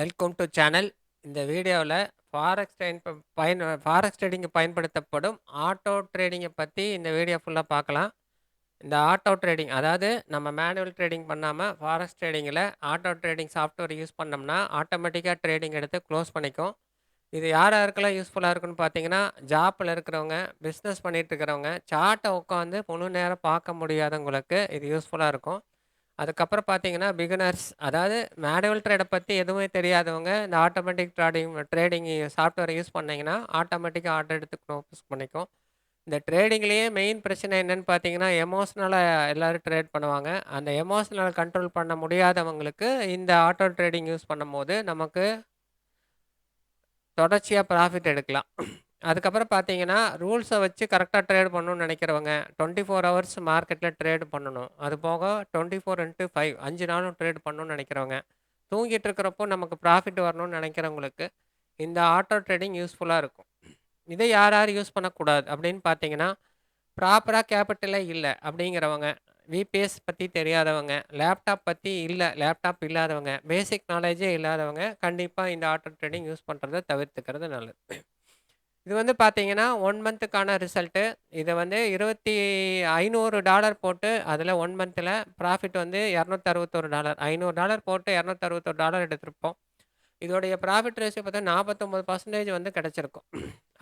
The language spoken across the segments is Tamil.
Welcome to channel. இந்த வீடியோவில் ஃபாரெக்ஸ் ட்ரெயின் பயன் ஃபாரெக்ஸ் ட்ரேடிங்கு பயன்படுத்தப்படும் ஆட்டோ ட்ரேடிங்கை பற்றி இந்த வீடியோ ஃபுல்லாக பார்க்கலாம் இந்த ஆட்டோ ட்ரேடிங் அதாவது நம்ம மேனுவல் ட்ரேடிங் பண்ணாமல் ஃபாரெக்ஸ் ட்ரேடிங்கில் ஆட்டோ ட்ரேடிங் சாஃப்ட்வேர் யூஸ் பண்ணோம்னா ஆட்டோமேட்டிக்காக ட்ரேடிங் எடுத்து க்ளோஸ் பண்ணிக்கும். இது யார் யாருக்கெல்லாம் யூஸ்ஃபுல்லாக இருக்குன்னு பார்த்தீங்கன்னா ஜாப்பில் இருக்கிறவங்க பிஸ்னஸ் பண்ணிகிட்டு இருக்கிறவங்க சார்ட்டை உட்காந்து முழு நேரம் பார்க்க முடியாதவங்களுக்கு இது யூஸ்ஃபுல்லாக இருக்கும். அதுக்கப்புறம் பார்த்தீங்கன்னா பிகினர்ஸ் அதாவது மேனுவல் ட்ரேடை பற்றி எதுவுமே தெரியாதவங்க இந்த ஆட்டோமேட்டிக் ட்ரேடிங் ட்ரேடிங் சாஃப்ட்வேரை யூஸ் பண்ணிங்கன்னா ஆட்டோமேட்டிக்காக ஆர்டர் எடுத்து யூஸ் பண்ணிக்கும். இந்த ட்ரேடிங்லேயே மெயின் பிரச்சனை என்னன்னு பார்த்தீங்கன்னா எமோஷ்னலாக எல்லோரும் ட்ரேட் பண்ணுவாங்க. அந்த எமோஷ்னலை கண்ட்ரோல் பண்ண முடியாதவங்களுக்கு இந்த ஆட்டோ ட்ரேடிங் யூஸ் பண்ணும்போது நமக்கு தொடர்ச்சியாக ப்ராஃபிட் எடுக்கலாம். அதுக்கப்புறம் பார்த்தீங்கன்னா ரூல்ஸை வச்சு கரெக்டாக ட்ரேட் பண்ணணும்னு நினைக்கிறவங்க டுவெண்ட்டி ஃபோர் ஹவர்ஸ் மார்க்கெட்டில் ட்ரேட் பண்ணணும். அது போக டுவெண்ட்டி ஃபோர் இன்ட்டு ஃபைவ் அஞ்சு நாளும் ட்ரேட் பண்ணணும்னு நினைக்கிறவங்க தூங்கிட்டு இருக்கிறப்போ நமக்கு ப்ராஃபிட் வரணும்னு நினைக்கிறவங்களுக்கு இந்த ஆட்டோ ட்ரேடிங் யூஸ்ஃபுல்லாக இருக்கும். இதை யார் யார் யூஸ் பண்ணக்கூடாது. அப்படின்னு பார்த்தீங்கன்னா ப்ராப்பராக கேபிட்டலே இல்லை அப்படிங்கிறவங்க விபிஎஸ் பற்றி தெரியாதவங்க லேப்டாப் பற்றி இல்லை லேப்டாப் இல்லாதவங்க பேசிக் நாலேஜே இல்லாதவங்க கண்டிப்பாக இந்த ஆட்டோ ட்ரேடிங் யூஸ் பண்ணுறத தவிர்த்துக்கிறது நல்லது. இது வந்து பார்த்தீங்கன்னா ஒன் மந்த்துக்கான ரிசல்ட்டு இதை வந்து இருபத்தி ஐநூறு டாலர் போட்டு அதில் ஒன் மந்த்தில் ப்ராஃபிட் வந்து இரநூத்தறுபத்தொரு டாலர். ஐநூறு டாலர் போட்டு இரநூத்தறுபத்தொரு டாலர் எடுத்திருப்போம். இதோடைய ப்ராஃபிட் ரேஷியோ பார்த்தா நாற்பத்தொம்பது பர்சன்டேஜ் வந்து கிடச்சிருக்கும்.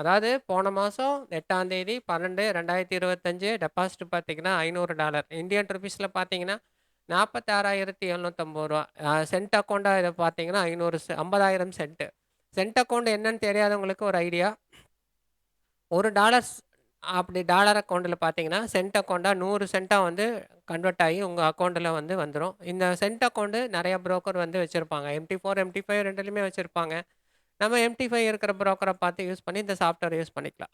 அதாவது போன மாதம் எட்டாம் தேதி பன்னெண்டு ரெண்டாயிரத்தி இருபத்தஞ்சு டெபாசிட் பார்த்தீங்கன்னா ஐநூறு டாலர். இந்தியன் ருபீஸில் பார்த்தீங்கன்னா நாற்பத்தாறாயிரத்தி எழுநூற்றம்பது ரூபா. சென்ட் அக்கௌண்ட்டாக இதை பார்த்தீங்கன்னா ஐநூறு ஐம்பதாயிரம் சென்ட்டு சென்ட் அக்கௌண்ட் என்னன்னு தெரியாதவங்களுக்கு ஒரு ஐடியா ஒரு டாலர்ஸ் அப்படி டாலர் அக்கௌண்ட்டில் பார்த்தீங்கன்னா சென்ட் அக்கௌண்ட்டாக நூறு சென்ட்டாக வந்து கன்வெர்ட் ஆகி உங்கள் அக்கௌண்ட்டில் வந்து வந்துடும் இந்த சென்ட் அக்கௌண்ட்டு நிறையா ப்ரோக்கர் வந்து வச்சுருப்பாங்க. எம்டி ஃபோர் எம்டி ஃபைவ் ரெண்டுலேயுமே வச்சுருப்பாங்க. நம்ம எம்டி ஃபைவ் இருக்கிற ப்ரோக்கரை பார்த்து யூஸ் பண்ணி இந்த சாஃப்ட்வேர் யூஸ் பண்ணிக்கலாம்.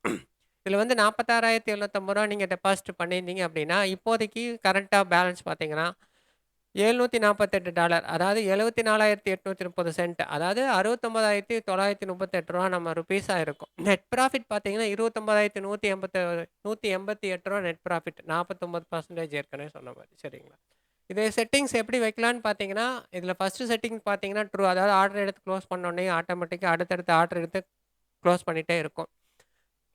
இதில் வந்து நாற்பத்தாறாயிரத்தி எழுநூத்தம்பது ரூபா நீங்கள் டெபாசிட் பண்ணியிருந்தீங்க அப்படின்னா இப்போதைக்கு கரண்ட்டாக பேலன்ஸ் பார்த்தீங்கன்னா எழுநூற்றி நாற்பத்தெட்டு டாலர். அதாவது எழுபத்தி நாலாயிரத்தி எட்நூற்றி முப்பது சென்ட். அதாவது அறுபத்தொம்பதாயிரத்தி தொள்ளாயிரத்தி முப்பத்தெட்டு ரூபா நம்ம ருபீஸாக இருக்கும். நெட் ப்ராஃபிட் பார்த்தீங்கன்னா இருபத்தொம்பதாயிரத்தி நூற்றி எண்பத்தி நூற்றி எண்பத்தி எட்டு ரூபா நெட் ப்ராஃபிட் நாற்பத்தொம்பது பர்சன்டேஜ் ஏற்கனவே சொன்ன மாதிரி. சரிங்களா? இதே செட்டிங்ஸ் எப்படி வைக்கலான்னு பார்த்தீங்கன்னா இதில் ஃபஸ்ட்டு செட்டிங் பார்த்தீங்கன்னா ட்ரூ அதாவது ஆர்டர் எடுத்து க்ளோஸ் பண்ணோடனே ஆட்டோமேட்டிக்காக அடுத்தடுத்து ஆர்டர் எடுத்து க்ளோஸ் பண்ணிகிட்டே இருக்கும்.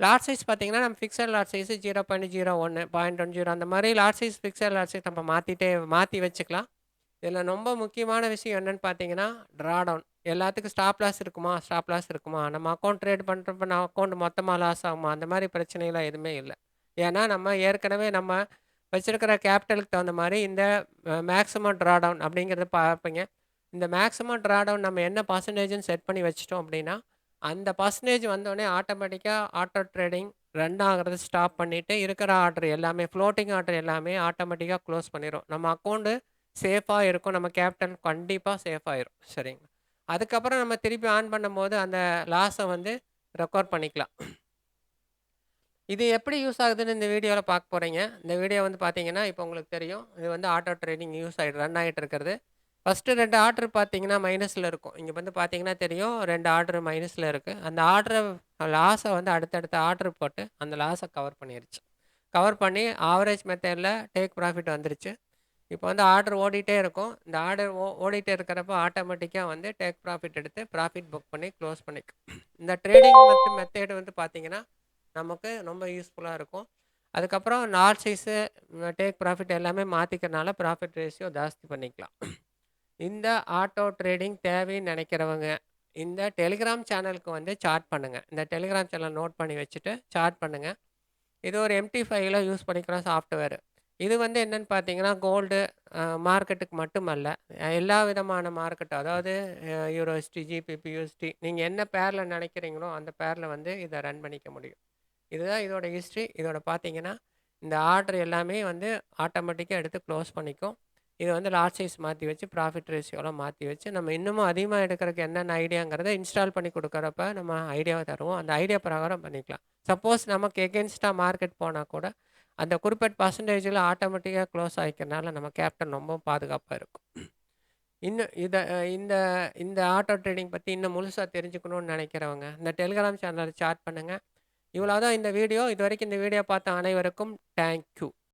லார்ஜ் சைஸ் பார்த்தீங்கன்னா நம்ம fixed large size zero point zero ஒன்று பாயிண்ட் ஒன் ஜீரோ அந்த மாதிரி lot size fixed large size நம்ம மாற்றிட்டே மாற்றி வச்சுக்கலாம். இதில் ரொம்ப முக்கியமான விஷயம் என்னென்னு பார்த்தீங்கன்னா ட்ரா டவுன் எல்லாத்துக்கும் ஸ்டாப் லாஸ் இருக்குமா? ஸ்டாப் லாஸ் இருக்குமா? நம்ம அக்கௌண்ட் ட்ரேட் பண்ணுறப்ப நம்ம அக்கௌண்ட் மொத்தமாக லாஸ் ஆகுமா? அந்த மாதிரி பிரச்சனைலாம் எதுவுமே இல்லை. ஏன்னா நம்ம ஏற்கனவே நம்ம வச்சுருக்கிற கேபிட்டலுக்கு தகுந்த மாதிரி இந்த மேக்ஸிமம் ட்ரா டவுன் அப்படிங்கிறத பார்ப்பீங்க. இந்த மேக்ஸிமம் ட்ரா டவுன் நம்ம என்ன பர்சன்டேஜ்னு செட் பண்ணி வச்சிட்டோம் அப்படின்னா அந்த பர்சன்டேஜ் வந்தோடனே ஆட்டோமேட்டிக்காக ஆட்டோ ட்ரேடிங் ரன் ஆகிறது ஸ்டாப் பண்ணிவிட்டு இருக்கிற ஆர்டர் எல்லாமே ஃப்ளோட்டிங் ஆர்டர் எல்லாமே ஆட்டோமேட்டிக்காக க்ளோஸ் பண்ணிடும் நம்ம அக்கௌண்ட்டு சேஃபாக இருக்கும். நம்ம கேபிட்டல் கண்டிப்பாக சேஃப் ஆயிரும். சரிங்களா? அதுக்கப்புறம் நம்ம திருப்பி ஆன் பண்ணும்போது அந்த லாஸை வந்து ரெக்கார்ட் பண்ணிக்கலாம். இது எப்படி யூஸ் ஆகுதுன்னு இந்த வீடியோவில் பார்க்க போகிறீங்க இந்த வீடியோ வந்து பார்த்தீங்கன்னா இப்போ உங்களுக்கு தெரியும். இது வந்து ஆட்டோ ட்ரேடிங் யூஸ் ஆகிட்டு ரன் ஆகிட்டு இருக்கிறது. ஃபஸ்ட்டு ரெண்டு ஆர்டர் பார்த்தீங்கன்னா மைனஸில் இருக்கும். இங்கே வந்து பார்த்தீங்கன்னா தெரியும் ரெண்டு ஆர்டர் மைனஸில் இருக்குது அந்த ஆர்டரை லாஸை வந்து அடுத்தடுத்த ஆர்டர் போட்டு அந்த லாஸை கவர் பண்ணிருச்சு. கவர் பண்ணி ஆவரேஜ் மெத்தடில் டேக் ப்ராஃபிட் வந்துருச்சு. இப்போ வந்து ஆர்டர் ஓடிட்டே இருக்கும். இந்த ஆர்டர் ஓ ஓடிட்டே இருக்கிறப்ப ஆட்டோமேட்டிக்காக வந்து டேக் ப்ராஃபிட் எடுத்து ப்ராஃபிட் புக் பண்ணி க்ளோஸ் பண்ணிக்கும் இந்த ட்ரேடிங் மெத்த மெத்தேடு வந்து பார்த்திங்கன்னா நமக்கு ரொம்ப யூஸ்ஃபுல்லாக இருக்கும். அதுக்கப்புறம் நார்த் சைஸு டேக் ப்ராஃபிட் எல்லாமே மாற்றிக்கிறனால ப்ராஃபிட் ரேஷியோ ஜாஸ்தி பண்ணிக்கலாம். இந்த ஆட்டோ ட்ரேடிங் தேவைன்னு நினைக்கிறவங்க இந்த டெலிகிராம் சேனலுக்கு வந்து சார்ட் பண்ணுங்கள் இந்த டெலிகிராம் சேனல் நோட் பண்ணி வச்சுட்டு சார்ட் பண்ணுங்கள் இது ஒரு எம்டி ஃபைவ்ல யூஸ் பண்ணிக்கிறோம் சாஃப்ட்வேர் இது வந்து என்னென்னு பார்த்தீங்கன்னா கோல்டு மார்க்கெட்டுக்கு மட்டுமல்ல எல்லா விதமான மார்க்கெட்டும் அதாவது யூரோஸ்டி ஜிபிபி யூஎஸ்டி நீங்கள் என்ன பேரில் நினைக்கிறீங்களோ அந்த பேரில் வந்து இதை ரன் பண்ணிக்க முடியும். இதுதான் இதோட ஹிஸ்ட்ரி இதோட பார்த்தீங்கன்னா இந்த ஆர்டர் எல்லாமே வந்து ஆட்டோமேட்டிக்காக எடுத்து க்ளோஸ் பண்ணிக்கும். இது வந்து லார்ஜ் சைஸ் மாற்றி வச்சு ப்ராஃபிட் ரேஷியோலாம் மாற்றி வச்சு நம்ம இன்னமும் அதிகமாக எடுக்கிறதுக்கு என்னென்ன ஐடியாங்கிறத இன்ஸ்டால் பண்ணி கொடுக்குறப்ப நம்ம ஐடியாவை தருவோம். அந்த ஐடியா பிரகாரம் பண்ணிக்கலாம். சப்போஸ் நமக்கு எகென்ஸ்டாக மார்க்கெட் போனால் கூட அந்த குறிப்பிட்ட பர்சன்டேஜில் ஆட்டோமேட்டிக்காக க்ளோஸ் ஆகிக்கிறனால நம்ம கேப்டன் ரொம்ப பாதுகாப்பாக இருக்கும். இன்னும் இதை இந்த இந்த ஆட்டோ ட்ரேடிங் பற்றி இன்னும் முழுசாக தெரிஞ்சுக்கணும்னு நினைக்கிறவங்க இந்த டெலிகிராம் சேனலை சாட் பண்ணுங்கள் இவ்வளோ தான் இந்த வீடியோ இது வரைக்கும் இந்த வீடியோ பார்த்த அனைவருக்கும் தேங்க்யூ